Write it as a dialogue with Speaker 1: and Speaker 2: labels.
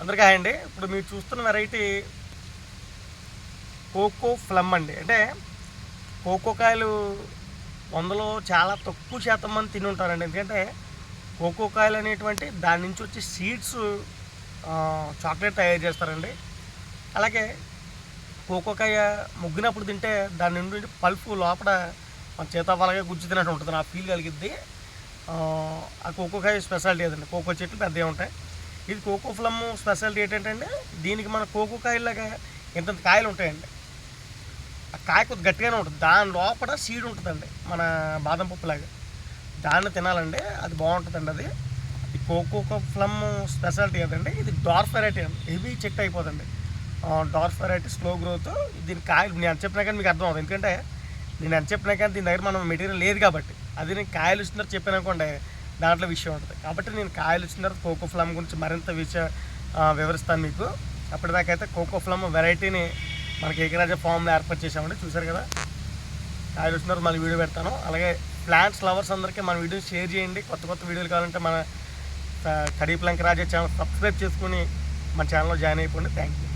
Speaker 1: అందరికీ హాయ్ అండి. ఇప్పుడు మీరు చూస్తున్న వెరైటీ కోకో ఫ్లమ్ అండి. అంటే కోకో కాయలు వందలో చాలా తక్కువ శాతం మంది తిని ఉంటారండి. ఎందుకంటే కోకో కాయలు అనేటువంటి దాని నుంచి వచ్చే సీడ్స్ చాక్లెట్ తయారు చేస్తారండి. అలాగే కోకో కాయ ముగ్గినప్పుడు తింటే దాని నుండి పల్పు లోపల మన చేతవ్వాలగా గుజ్జు తినట్టు ఉంటుంది. నా ఫీల్ కలిగిద్ది. ఆ, కోకో కోకోకాయ స్పెషాలిటీ అదండి. కోకో చెట్లు పెద్దవి ఉంటాయి. ఇది కోకో ఫ్లమ్ స్పెషాలిటీ ఏంటంటే దీనికి మన కోకో కాయలాగా ఇంత కాయలు ఉంటాయండి. ఆ కాయ కొద్ది గట్టిగానే ఉంటుంది. దాని లోపల సీడ్ ఉంటుందండి మన బాదం పప్పులాగా. దాన్ని తినాలండి అది బాగుంటుందండి అది. ఈ కోకో ఫ్లమ్ స్పెషాలిటీ కదండి ఇది డార్క్ వెరైటీ అండి. హెవీ చెక్ అయిపోతుంది డార్క్ వెరైటీ స్లో గ్రోత్ దీని కాయలు నేను చెప్పినా కానీ మీకు అర్థం అవుతుంది ఎందుకంటే నేను ఎంత చెప్పినా కానీ దీని దగ్గర మనం మెటీరియల్ లేదు కాబట్టి. అది నేను కాయలు ఇస్తున్నారు చెప్పానుకోండి దాంట్లో విషయం ఉంటుంది. కాబట్టి నేను కాయలు వచ్చిన తర్వాత కోకో ఫ్లామ్ గురించి మరింత విషయ వివరిస్తాను మీకు. అప్పటిదాకైతే కోకో ఫ్లమ్ వెరైటీని మనకి ఏకరాజ ఫామ్లో ఏర్పాటు చేసామండి చూసారు కదా? కాయలు వచ్చిన తర్వాత మళ్ళీ వీడియో పెడతాను. అలాగే ప్లాంట్స్ లవర్స్ అందరికీ మన వీడియో షేర్ చేయండి. కొత్త కొత్త వీడియోలు కావాలంటే మన కడీ రాజా ఛానల్ సబ్స్క్రైబ్ చేసుకుని మన ఛానల్లో జాయిన్ అయిపోండి. Thank you